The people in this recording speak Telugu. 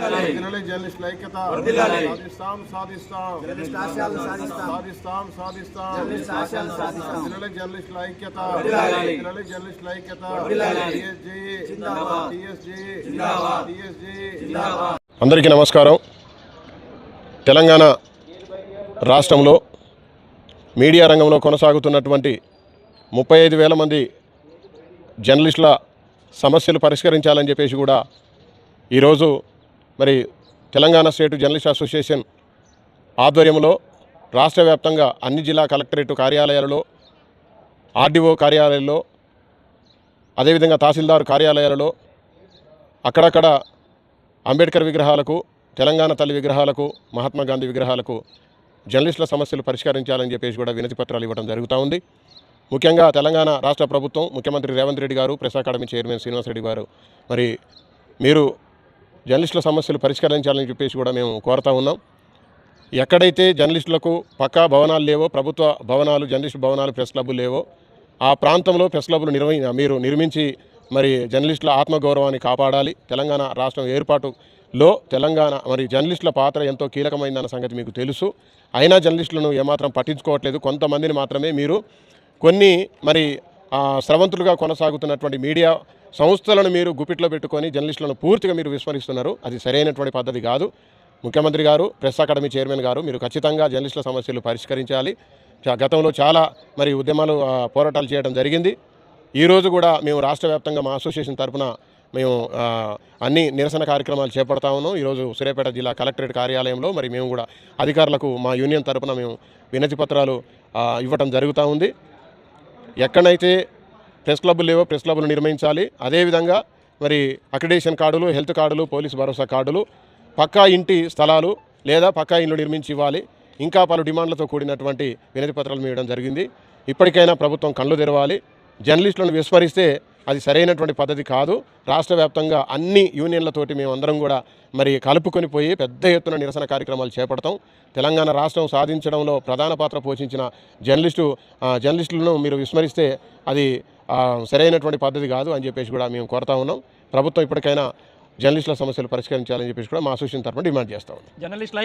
జర్నలిస్టుల ఐక్యత. సాధిస్తాం సాధిస్తాం. సాధిస్తాం. సాధిస్తాం దినలి జర్నలిస్టుల ఐక్యత. జర్నలిస్టుల ఐక్యత. టిఎస్జి టిఎస్జి టిఎస్జి అందరికీ నమస్కారం. తెలంగాణ రాష్ట్రంలో మీడియా రంగంలో కొనసాగుతున్నటువంటి ముప్పై ఐదు వేల మంది జర్నలిస్టుల సమస్యలు పరిష్కరించాలని చెప్పేసి కూడా ఈరోజు మరి తెలంగాణ స్టేట్ జర్నలిస్ట్ అసోసియేషన్ ఆధ్వర్యంలో రాష్ట్ర వ్యాప్తంగా అన్ని జిల్లా కలెక్టరేట్ కార్యాలయాలలో ఆర్డీఓ కార్యాలయాల్లో అదేవిధంగా తహసీల్దార్ కార్యాలయాలలో అక్కడక్కడ అంబేద్కర్ విగ్రహాలకు తెలంగాణ తల్లి విగ్రహాలకు మహాత్మా గాంధీ విగ్రహాలకు జర్నలిస్టుల సమస్యలు పరిష్కరించాలని చెప్పేసి కూడా వినతి పత్రాలు ఇవ్వడం జరుగుతూ ఉంది. ముఖ్యంగా తెలంగాణ రాష్ట్ర ప్రభుత్వం ముఖ్యమంత్రి రేవంత్ రెడ్డి గారు ప్రెస్ అకాడమీ చైర్మన్ శ్రీనివాసరెడ్డి గారు మరి మీరు జర్నలిస్టుల సమస్యలు పరిష్కరించాలని చెప్పేసి కూడా మేము కోరుతా ఉన్నాం. ఎక్కడైతే జర్నలిస్టులకు పక్కా భవనాలు లేవో ప్రభుత్వ భవనాలు జర్నలిస్టు భవనాలు ప్రెస్ క్లబ్బులు లేవో ఆ ప్రాంతంలో ప్రెస్ క్లబ్లు నిర్వహి మీరు నిర్మించి మరి జర్నలిస్టుల ఆత్మగౌరవాన్ని కాపాడాలి. తెలంగాణ రాష్ట్రం ఏర్పాటులో తెలంగాణ మరి జర్నలిస్టుల పాత్ర ఎంతో కీలకమైందన్న సంగతి మీకు తెలుసు. అయినా జర్నలిస్టులను ఏమాత్రం పట్టించుకోవట్లేదు. కొంతమందిని మాత్రమే మీరు కొన్ని మరి స్రవంతులుగా కొనసాగుతున్నటువంటి మీడియా సంస్థలను మీరు గుప్పిట్లో పెట్టుకొని జర్నలిస్టులను పూర్తిగా మీరు విస్మరిస్తున్నారు. అది సరైనటువంటి పద్ధతి కాదు. ముఖ్యమంత్రి గారు ప్రెస్ అకాడమీ చైర్మన్ గారు మీరు ఖచ్చితంగా జర్నలిస్టుల సమస్యలు పరిష్కరించాలి. గతంలో చాలా మరి ఉద్యమాలు పోరాటాలు చేయడం జరిగింది. ఈరోజు కూడా మేము రాష్ట్ర వ్యాప్తంగా మా అసోసియేషన్ తరఫున మేము అన్ని నిరసన కార్యక్రమాలు చేపడతా ఉన్నాం. ఈరోజు సూర్యాపేట జిల్లా కలెక్టరేట్ కార్యాలయంలో మరి మేము కూడా అధికారులకు మా యూనియన్ తరఫున మేము వినతి పత్రాలు ఇవ్వటం జరుగుతూ ఉంది. ఎక్కడైతే ప్రెస్ క్లబ్లు లేవో ప్రెస్ క్లబ్లు నిర్మించాలి. అదేవిధంగా మరి అక్రిడేషన్ కార్డులు హెల్త్ కార్డులు పోలీస్ భరోసా కార్డులు పక్కా ఇంటి స్థలాలు లేదా పక్కా ఇల్లు నిర్మించి ఇవ్వాలి. ఇంకా పలు డిమాండ్లతో కూడినటువంటి వినతి పత్రాలు ఇవ్వడం జరిగింది. ఇప్పటికైనా ప్రభుత్వం కళ్ళు తెరవాలి. జర్నలిస్టులను విస్మరిస్తే అది సరైనటువంటి పద్ధతి కాదు. రాష్ట్ర వ్యాప్తంగా అన్ని యూనియన్లతోటి మేమందరం కూడా మరి కలుపుకొని పోయి పెద్ద ఎత్తున నిరసన కార్యక్రమాలు చేపడతాం. తెలంగాణ రాష్ట్రం సాధించడంలో ప్రధాన పాత్ర పోషించిన జర్నలిస్టు జర్నలిస్టులను మీరు విస్మరిస్తే అది సరైనటువంటి పద్ధతి కాదు అని చెప్పేసి కూడా మేము కోరుతా ఉన్నాం. ప్రభుత్వం ఇప్పటికైనా జర్నలిస్టుల సమస్యలు పరిష్కరించాలని చెప్పేసి కూడా మా అసోసియేషన్ తరఫున డిమాండ్ చేస్తాం జర్నలిస్ట్